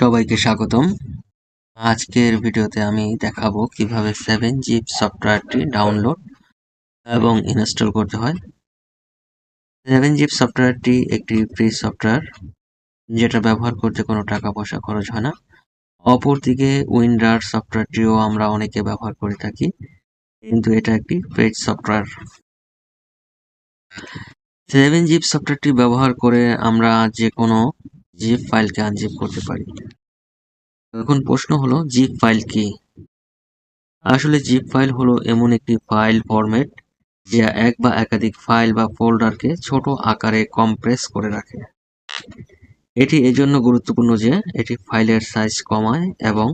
সবাইকে স্বাগতম। আজকের ভিডিওতে আমি দেখাবো কীভাবে সেভেন জিপ সফটওয়্যারটি ডাউনলোড এবং ইনস্টল করতে হয়। সেভেন জিপ সফটওয়্যারটি একটি ফ্রি সফটওয়্যার যেটা ব্যবহার করতে কোনো টাকা পয়সা খরচ হয় না। অপরদিকে উইন্ডার সফটওয়্যারটিও আমরা অনেকে ব্যবহার করে থাকি, কিন্তু এটা একটি পেড সফটওয়্যার সেভেন জিপ সফটওয়্যারটি ব্যবহার করে আমরা যে কোনো জিপ ফাইলকে আনজিপ করতে পারি। এখন প্রশ্ন হলো জিপ ফাইল কি? আসলে জিপ ফাইল হলো এমন একটি ফাইল ফরম্যাট যা এক বা একাধিক ফাইল বা ফোল্ডারকে ছোট আকারে কম্প্রেস করে রাখে। এটি এজন্য গুরুত্বপূর্ণ যে এটি ফাইলের সাইজ কমায় এবং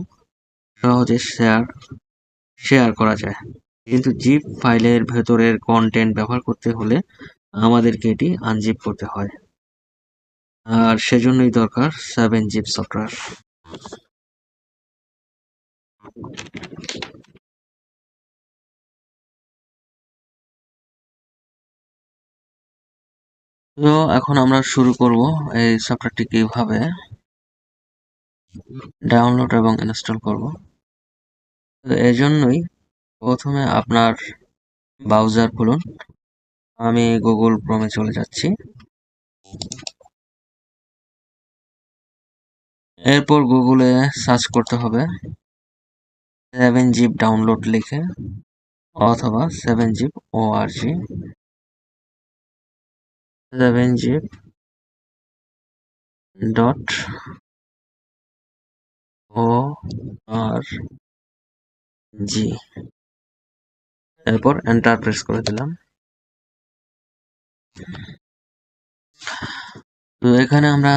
সহজে শেয়ার শেয়ার করা যায়। কিন্তু জিপ ফাইলের ভেতরের কন্টেন্ট ব্যবহার করতে হলে আমাদেরকে এটি আনজিপ করতে হয়। আর সেজন্যই দরকার সেভেন জিপ সফটওয়্যার তো এখন আমরা শুরু করব এই সফটওয়্যারটি কীভাবে ডাউনলোড এবং ইনস্টল করব। এই জন্যই প্রথমে আপনার ব্রাউজার খুলুন। আমি গুগল ক্রোমে চলে যাচ্ছি। এরপর গুগলে সার্চ করতে হবে সেভেন জিপ ডাউনলোড লিখে অথবা seven zip O R G seven zip dot O R G এরপর এন্টার প্রেস করে দিলাম। তো এখানে আমরা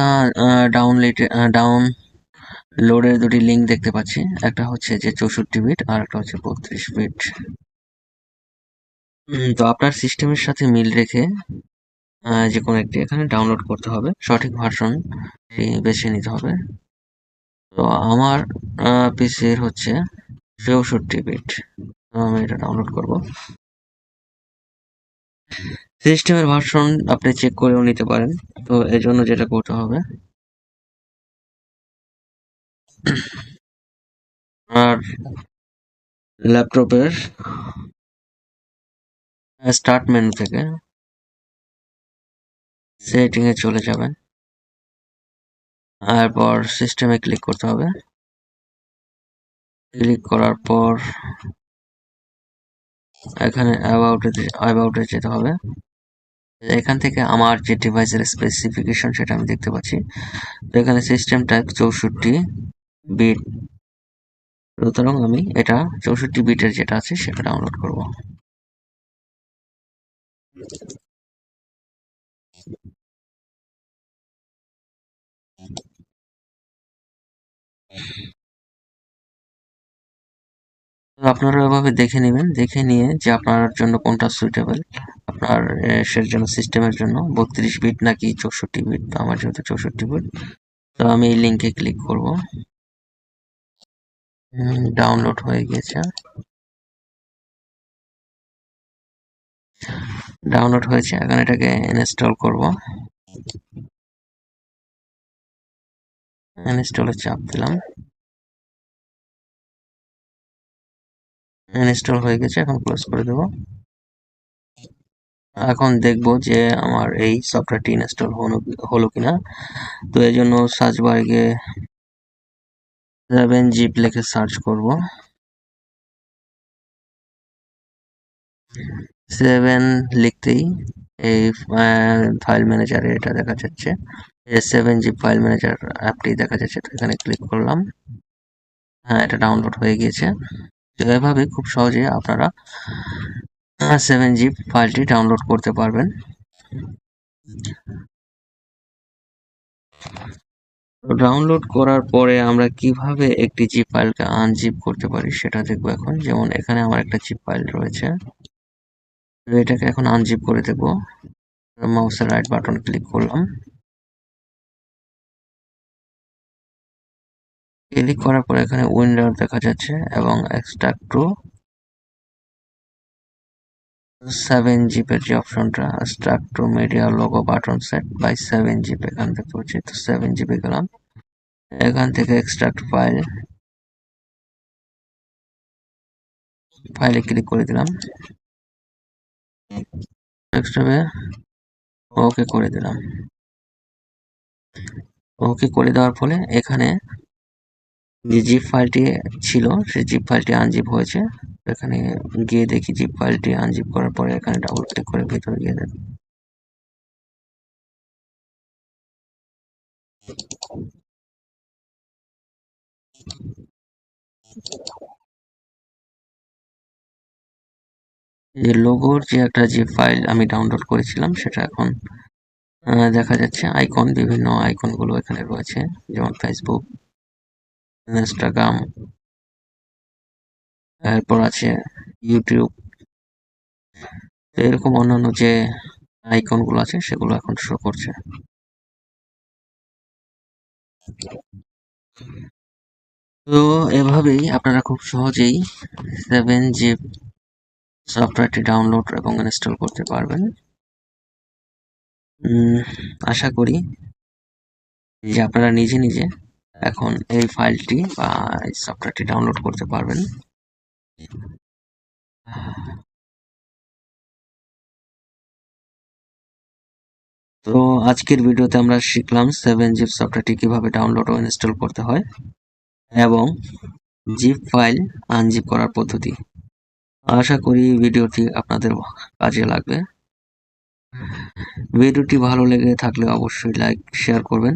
ডাউনলোড ডাউন লোডের দুটি লিঙ্ক দেখতে পাচ্ছি। একটা হচ্ছে যে চৌষট্টি বিট আর একটা হচ্ছে বত্রিশ বিট তো আপনার সিস্টেমের সাথে মিল রেখে যে কোনো একটি এখানে ডাউনলোড করতে হবে। সঠিক ভার্সন বেছে নিতে হবে। তো আমার পিসির হচ্ছে চৌষট্টি বিট আমি এটা ডাউনলোড করব। সিস্টেমের ভার্সন আপনি চেক করেও নিতে পারেন। তো এর জন্য যেটা করতে হবে, আর ল্যাপটপের স্টার্ট মেনু থেকে সেটিং এ চলে যাবেন। তারপর সিস্টেমে ক্লিক করতে হবে। ক্লিক করার পর এখানে অ্যাবাউটে অ্যাবাউটে যেতে হবে। এখান থেকে আমার যে ডিভাইসের স্পেসিফিকেশন সেটা আমি দেখতে পাচ্ছি। তো এখানে সিস্টেম টাইপ চৌষট্টি বিট সুতরাং আমি এটা চৌষট্টি বিটের যেটা আছে সেটা ডাউনলোড করব। আপনারা এভাবে দেখে নেবেন, দেখে নিয়ে যে আপনার জন্য কোনটা সুইটেবল আপনার সে জন্য সিস্টেমের জন্য, বত্রিশ বিট নাকি চৌষট্টি বিট আমার যেহেতু চৌষট্টি বিট তো আমি এই লিঙ্কে ক্লিক করব। ডাউনলোড হয়ে গিয়েছে ডাউনলোড হয়েছে, এখন এটাকে ইনস্টল করব। ইনস্টলে চাপ দিলাম। ইনস্টল হয়ে গেছে, এখন ক্লোজ করে দেব। এখন দেখব যে আমার এই সফটওয়্যারটি ইনস্টল হলো কিনা। তো এই জন্য সার্চ বারে গিয়ে সেভেন জিপ লিখে সার্চ করব। সেভেন লিখতেই এই ফাইল ম্যানেজারে এটা দেখা যাচ্ছে। সেভেন জিপ ফাইল ম্যানেজার অ্যাপটি দেখা যাচ্ছে, তো এখানে ক্লিক করলাম। হ্যাঁ এটা ডাউনলোড হয়ে গিয়েছে। তো এভাবে খুব সহজে আপনারা সেভেন জিপ ফাইলটি ডাউনলোড করতে পারবেন। ডাউনলোড করার পরে আমরা কীভাবে একটি জিপ ফাইলকে আনজিপ করতে পারি সেটা দেখব এখন। যেমন এখানে আমার একটা জিপ ফাইল রয়েছে। এটাকে এখন আনজিপ করে দেব মাউসের রাইট বাটন ক্লিক করলাম। ক্লিক করার পর এখানে উইন্ডার দেখা যাচ্ছে এবং এক্সট্রাক্ট টু সেভেন জিপের যে অপশনটা extract to media logo button set by seven zip এখান থেকে পাচ্ছি তো সেভেন জিপে গেলাম। এখান থেকে এক্সট্রাক্ট ফাইল ফাইলে ক্লিক করে দিলাম। এক্সট্রাবে ওকে করে দিলাম। ওকে করে দেওয়ার ফলে এখানে যে জিপ ফাইলটি ছিল, সেই জিপ ফাইলটি আনজিপ হয়েছে। এখানে গিয়ে দেখি জিপ ফাইলটি আনজিপ করার পরে এখানে ডাবল ক্লিক করে ভিতরে গিয়ে দেন যে লোগোর যে একটা জিপ ফাইল আমি ডাউনলোড করেছিলাম, সেটা এখন দেখা যাচ্ছে আইকন বিভিন্ন আইকনগুলো এখানে রয়েছে, যেমন ফেসবুক ইনস্টাগ্রাম, এরপর আছে ইউটিউব। এরকম অন্যান্য যে আইকনগুলো আছে, সেগুলো এখন শো করছে। তো এভাবেই আপনারা খুব সহজেই সেভেন জি সফটওয়্যারটি ডাউনলোড এবং ইনস্টল করতে পারবেন। আশা করি যে আপনারা নিজে নিজে এখন এই ফাইলটি বা এই সফটওয়্যারটি ডাউনলোড করতে পারবেন। তো আজকের ভিডিওতে আমরা শিখলাম সেভেন জিপ সফটওয়্যারটি কীভাবে ডাউনলোড ও ইনস্টল করতে হয় এবং জিপ ফাইল আনজিপ করার পদ্ধতি। আশা করি ভিডিওটি আপনাদের কাজে লাগবে। ভিডিওটি ভালো লেগে থাকলে অবশ্যই লাইক শেয়ার করবেন।